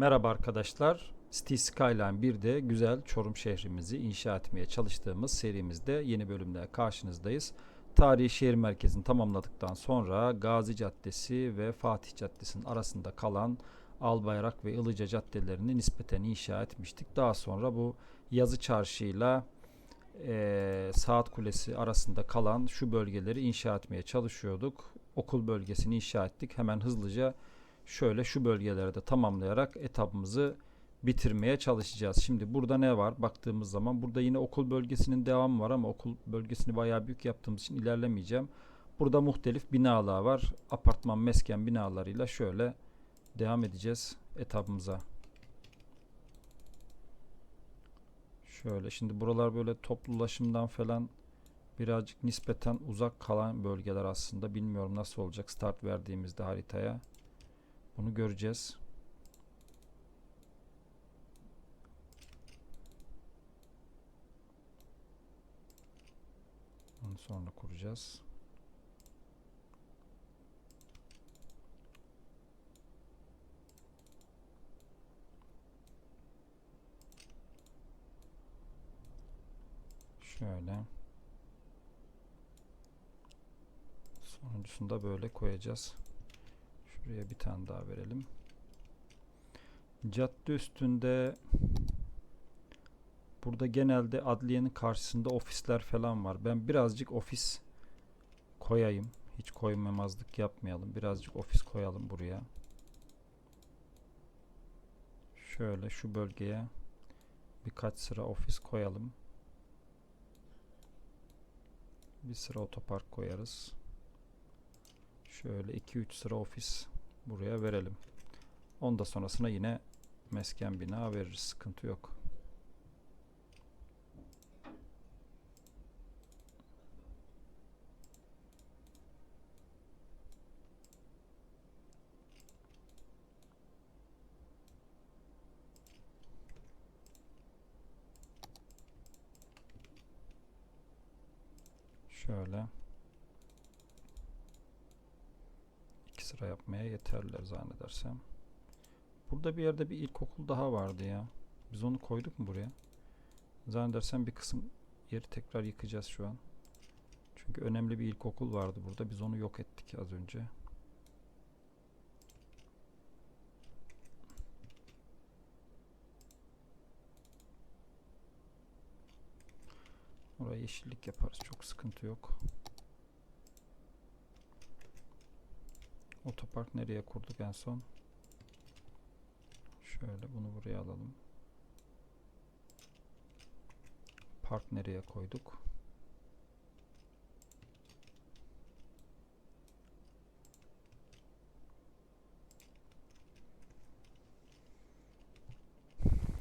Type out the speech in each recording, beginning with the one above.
Merhaba arkadaşlar. City Skyline 1'de güzel Çorum şehrimizi inşa etmeye çalıştığımız serimizde yeni bölümde karşınızdayız. Tarihi şehir merkezini tamamladıktan sonra Gazi Caddesi ve Fatih Caddesi'nin arasında kalan Albayrak ve Ilıca caddelerini nispeten inşa etmiştik. Daha sonra bu Yazı Çarşı'yla eee Saat Kulesi arasında kalan şu bölgeleri inşa etmeye çalışıyorduk. Okul bölgesini inşa ettik. Hemen hızlıca şöyle şu bölgeleri de tamamlayarak etapımızı bitirmeye çalışacağız. Şimdi burada ne var? Baktığımız zaman burada yine okul bölgesinin devamı var ama okul bölgesini bayağı büyük yaptığımız için ilerlemeyeceğim. Burada muhtelif binalar var. Apartman, mesken binalarıyla şöyle devam edeceğiz etapımıza. Şöyle şimdi buralar böyle toplu ulaşımdan falan birazcık nispeten uzak kalan bölgeler aslında. Bilmiyorum nasıl olacak start verdiğimizde haritaya. Bunu göreceğiz. Onu sonra kuracağız. Şöyle. Sonuncusunu da böyle koyacağız. Şuraya bir tane daha verelim. Cadde üstünde burada genelde adliyenin karşısında ofisler falan var. Ben birazcık ofis koyayım. Hiç koymamazlık yapmayalım. Birazcık ofis koyalım buraya. Şöyle şu bölgeye birkaç sıra ofis koyalım. Bir sıra otopark koyarız. Şöyle 2-3 sıra ofis buraya verelim. Onda sonrasına yine mesken bina veririz. Sıkıntı yok. Şöyle. Sıra yapmaya yeterler zannedersem. Burada bir yerde bir ilkokul daha vardı ya. Biz onu koyduk mu buraya? Zannedersem bir kısım yeri tekrar yıkacağız şu an. Çünkü önemli bir ilkokul vardı burada. Biz onu yok ettik az önce. Oraya yeşillik yaparız. Çok sıkıntı yok. Otopark nereye kurduk en son? Şöyle bunu buraya alalım. Park nereye koyduk?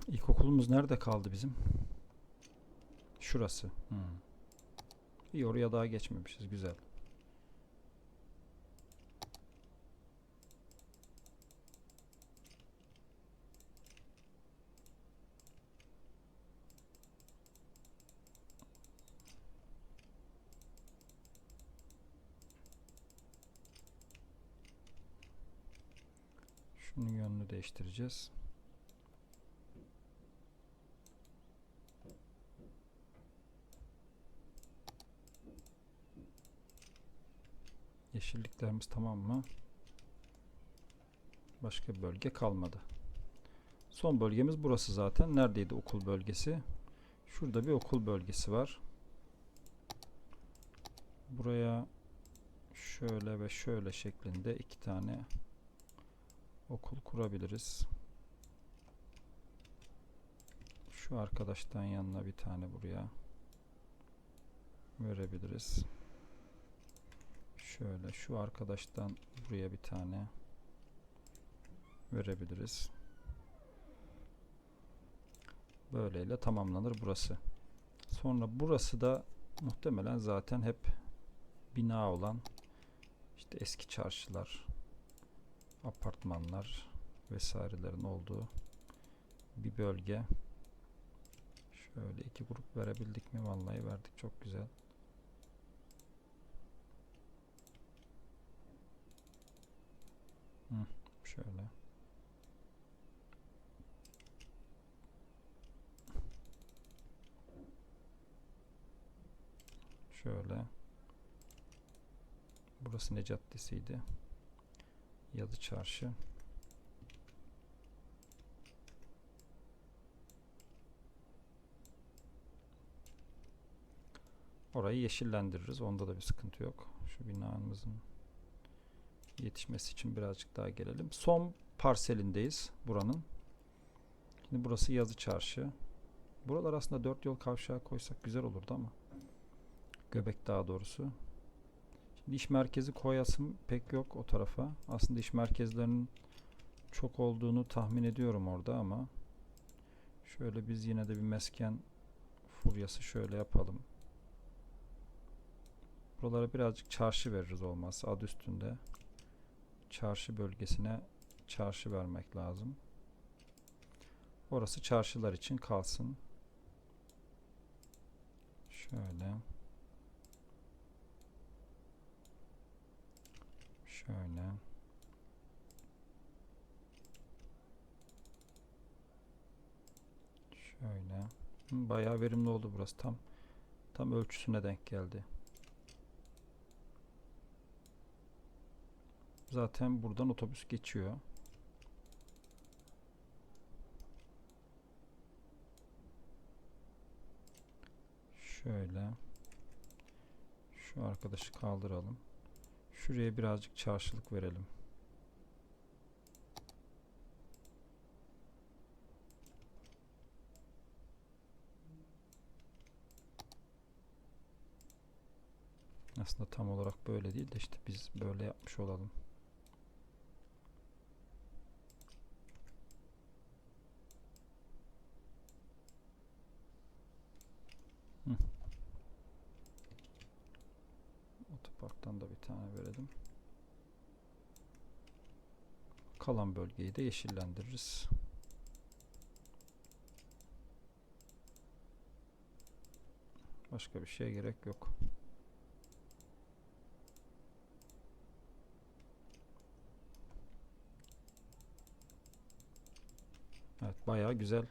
İlkokulumuz nerede kaldı bizim? Şurası. Hmm. İyi oraya daha geçmemişiz. Güzel. Şunun yönünü değiştireceğiz. Yeşilliklerimiz tamam mı? Başka bir bölge kalmadı. Son bölgemiz burası zaten. Neredeydi okul bölgesi? Şurada bir okul bölgesi var. Buraya şöyle ve şöyle şeklinde iki tane okul kurabiliriz. Şu arkadaştan yanına bir tane buraya verebiliriz. Şöyle şu arkadaştan buraya bir tane verebiliriz. Böyleyle tamamlanır burası. Sonra burası da muhtemelen zaten hep bina olan işte eski çarşılar, apartmanlar vesairelerin olduğu bir bölge. Şöyle iki grup verebildik mi? Vallahi verdik. Çok güzel. Hı, şöyle. Şöyle. Burası ne caddesiydi? Yazı Çarşı. Orayı yeşillendiririz. Onda da bir sıkıntı yok. Şu binamızın yetişmesi için birazcık daha gelelim. Son parselindeyiz buranın. Şimdi burası Yazı Çarşı. Buralar aslında dört yol kavşağı koysak güzel olurdu ama. Göbek daha doğrusu. Şimdi iş merkezi koyasım pek yok o tarafa. Aslında iş merkezlerinin çok olduğunu tahmin ediyorum orada ama şöyle biz yine de bir mesken furyası şöyle yapalım. Buralara birazcık çarşı veririz olmazsa adı üstünde. Çarşı bölgesine çarşı vermek lazım. Orası çarşılar için kalsın. Şöyle. Şöyle. Şöyle. Bayağı verimli oldu burası. Tam tam ölçüsüne denk geldi. Zaten buradan otobüs geçiyor. Şöyle. Şu arkadaşı kaldıralım. Şuraya birazcık çarşılık verelim. Aslında tam olarak böyle değil de işte biz böyle yapmış olalım. Hı. Da bir tane verelim. Kalan bölgeyi de yeşillendiririz. Başka bir şeye gerek yok. Evet bayağı güzel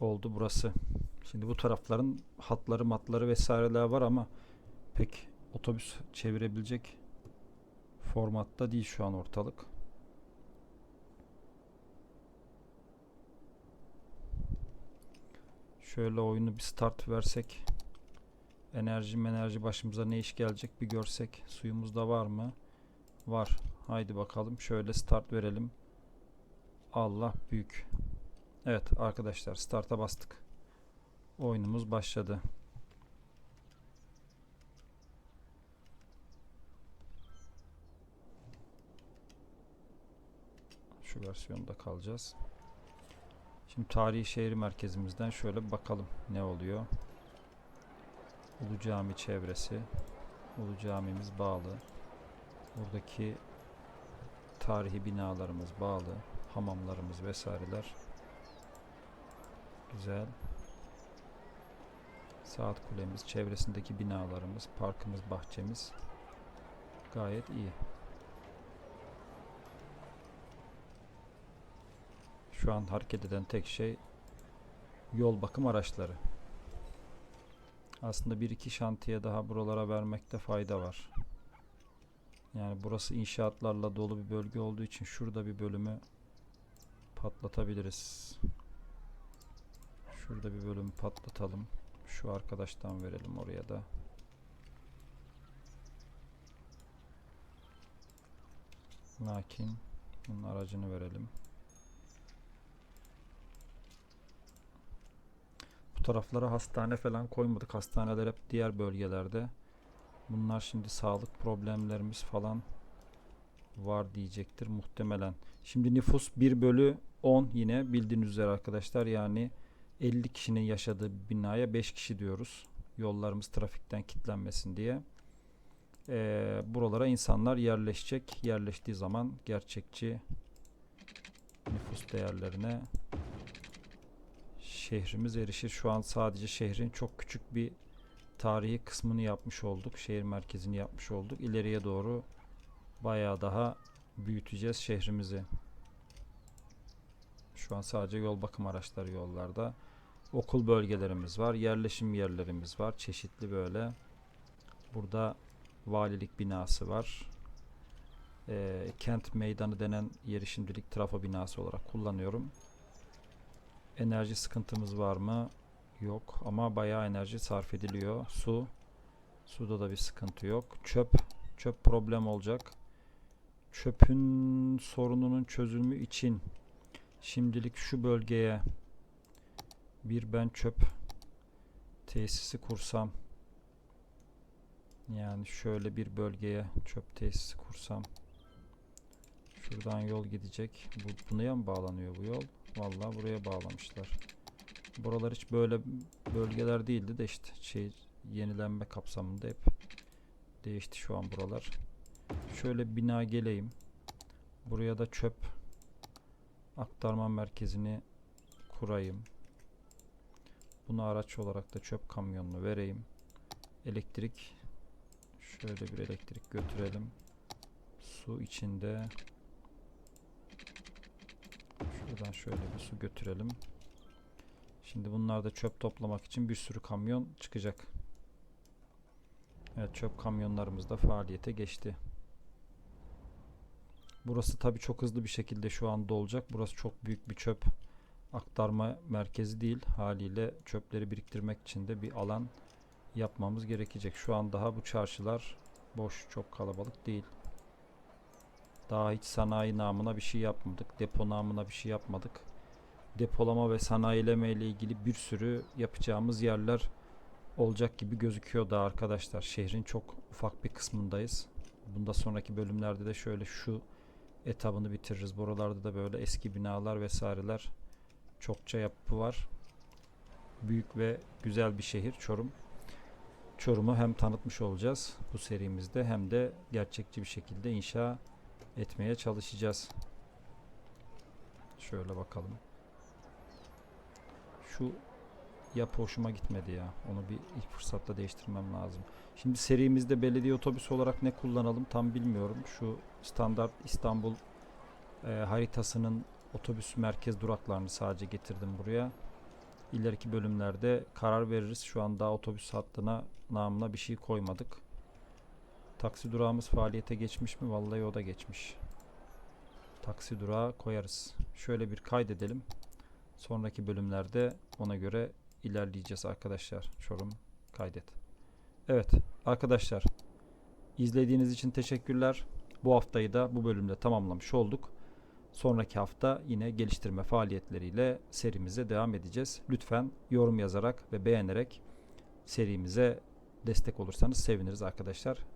oldu burası. Şimdi bu tarafların hatları matları vesaireler var ama pek otobüs çevirebilecek formatta değil şu an ortalık. Şöyle oyunu bir start versek enerji enerji başımıza ne iş gelecek bir görsek suyumuzda var mı? Var. Haydi bakalım şöyle start verelim. Allah büyük. Evet arkadaşlar start'a bastık. Oyunumuz başladı. Şu versiyonda kalacağız. Şimdi tarihi şehir merkezimizden şöyle bakalım ne oluyor. Ulu Cami çevresi. Ulu Camimiz bağlı. Buradaki tarihi binalarımız bağlı. Hamamlarımız vesaireler. Güzel. Saat kulemiz, çevresindeki binalarımız, parkımız, bahçemiz gayet iyi. Şu an hareket eden tek şey yol bakım araçları. Aslında bir iki şantiye daha buralara vermekte fayda var. Yani burası inşaatlarla dolu bir bölge olduğu için şurada bir bölümü patlatabiliriz. Şurada bir bölümü patlatalım. Şu arkadaştan verelim oraya da. Lakin bunun aracını verelim. Taraflara hastane falan koymadık. Hastaneler hep diğer bölgelerde. Bunlar şimdi sağlık problemlerimiz falan var diyecektir muhtemelen. Şimdi nüfus 1 bölü 10 yine bildiğiniz üzere arkadaşlar yani 50 kişinin yaşadığı binaya 5 kişi diyoruz. Yollarımız trafikten kilitlenmesin diye. Ee, buralara insanlar yerleşecek. Yerleştiği zaman gerçekçi nüfus değerlerine şehrimiz erişir. Şu an sadece şehrin çok küçük bir tarihi kısmını yapmış olduk. Şehir merkezini yapmış olduk. İleriye doğru bayağı daha büyüteceğiz şehrimizi. Şu an sadece yol bakım araçları yollarda. Okul bölgelerimiz var, yerleşim yerlerimiz var, çeşitli böyle. Burada valilik binası var. Ee, kent meydanı denen yeri şimdilik trafo binası olarak kullanıyorum. Enerji sıkıntımız var mı? Yok ama bayağı enerji sarf ediliyor. Su. Suda da bir sıkıntı yok. Çöp. Çöp problem olacak. Çöpün sorununun çözümü için şimdilik şu bölgeye bir ben çöp tesisi kursam yani şöyle bir bölgeye çöp tesisi kursam şuradan yol gidecek. Bu, buraya mı bağlanıyor bu yol? Vallahi buraya bağlamışlar. Buralar hiç böyle bölgeler değildi de işte şey yenilenme kapsamında hep değişti şu an buralar. Şöyle bina geleyim. Buraya da çöp aktarma merkezini kurayım. Bunu araç olarak da çöp kamyonunu vereyim. Elektrik şöyle bir elektrik götürelim. Su içinde şuradan şöyle bir su götürelim. Şimdi bunlar da çöp toplamak için bir sürü kamyon çıkacak. Evet çöp kamyonlarımız da faaliyete geçti. Burası tabii çok hızlı bir şekilde şu an dolacak. Burası çok büyük bir çöp aktarma merkezi değil. Haliyle çöpleri biriktirmek için de bir alan yapmamız gerekecek. Şu an daha bu çarşılar boş, çok kalabalık değil. Daha hiç sanayi namına bir şey yapmadık. Depo namına bir şey yapmadık. Depolama ve sanayileme ile ilgili bir sürü yapacağımız yerler olacak gibi gözüküyor da arkadaşlar. Şehrin çok ufak bir kısmındayız. Bunda sonraki bölümlerde de şöyle şu etabını bitiririz. Buralarda da böyle eski binalar vesaireler çokça yapı var. Büyük ve güzel bir şehir Çorum. Çorum'u hem tanıtmış olacağız bu serimizde hem de gerçekçi bir şekilde inşa etmeye çalışacağız. Şöyle bakalım. Şu yapı hoşuma gitmedi ya. Onu bir ilk fırsatta değiştirmem lazım. Şimdi serimizde belediye otobüsü olarak ne kullanalım tam bilmiyorum. Şu standart İstanbul e, haritasının otobüs merkez duraklarını sadece getirdim buraya. İleriki bölümlerde karar veririz. Şu an daha otobüs hattına namına bir şey koymadık. Taksi durağımız faaliyete geçmiş mi? Vallahi o da geçmiş. Taksi durağı koyarız. Şöyle bir kaydedelim. Sonraki bölümlerde ona göre ilerleyeceğiz arkadaşlar. Çorum kaydet. Evet arkadaşlar izlediğiniz için teşekkürler. Bu haftayı da bu bölümde tamamlamış olduk. Sonraki hafta yine geliştirme faaliyetleriyle serimize devam edeceğiz. Lütfen yorum yazarak ve beğenerek serimize destek olursanız seviniriz arkadaşlar.